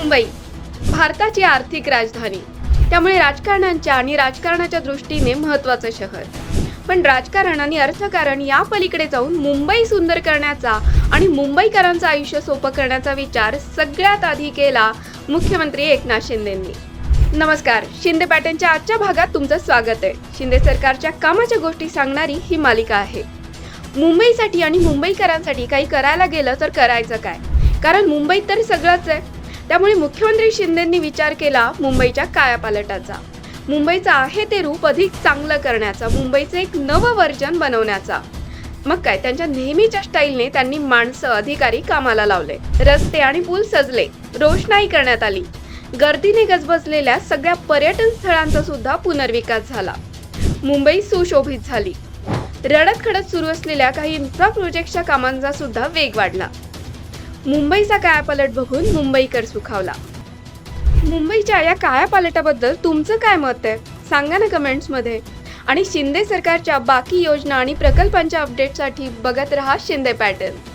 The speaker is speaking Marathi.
मुंबई भारताची आर्थिक राजधानी. त्यामुळे राजकारणांच्या आणि राजकारणाच्या दृष्टीने महत्त्वाचं शहर. पण राजकारण आणि अर्थकारण या पलीकडे जाऊन मुंबई सुंदर करण्याचा आणि मुंबईकरांचं आयुष्य सोपं करण्याचा विचार सगळ्यात आधी केला मुख्यमंत्री एकनाथ शिंदेंनी. नमस्कार शिंदे पॅटर्नच्या आजच्या भागात तुमचं स्वागत आहे. शिंदे सरकारच्या कामाच्या गोष्टी सांगणारी ही मालिका आहे. मुंबईसाठी आणि मुंबईकरांसाठी काही करायला गेलं तर करायचं काय? कारण मुंबईत तर सगळंच आहे. त्यामुळे मुख्यमंत्री शिंदेंनी विचार केला मुंबईच्या कायापालटाचा मुंबईचं आहे ते रूप अधिक चांगलं करण्याचा मुंबईचं एक नवं वर्जन बनवण्याचा. मग काय त्यांच्या नेहमीच्या स्टाईलने त्यांनी माणसं अधिकारी कामाला लावले. रस्ते आणि पूल सजले. रोषणाई करण्यात आली. गर्दीने गजबजलेल्या सगळ्या पर्यटन स्थळांचा सुद्धा पुनर्विकास झाला. मुंबई सुशोभित झाली. रडत खडत सुरू असलेल्या काही इन्फ्रा प्रोजेक्टच्या कामांचा सुद्धा वेग वाढला. मुंबईचा कायापालट बघून मुंबईकर सुखावला. मुंबईच्या या कायापालटाबद्दल तुमचं काय मत आहे? सांगा ना कमेंट्समध्ये. आणि शिंदे सरकारच्या बाकी योजना आणि प्रकल्पांच्या अपडेटसाठी बघत रहा शिंदे पॅटर्न.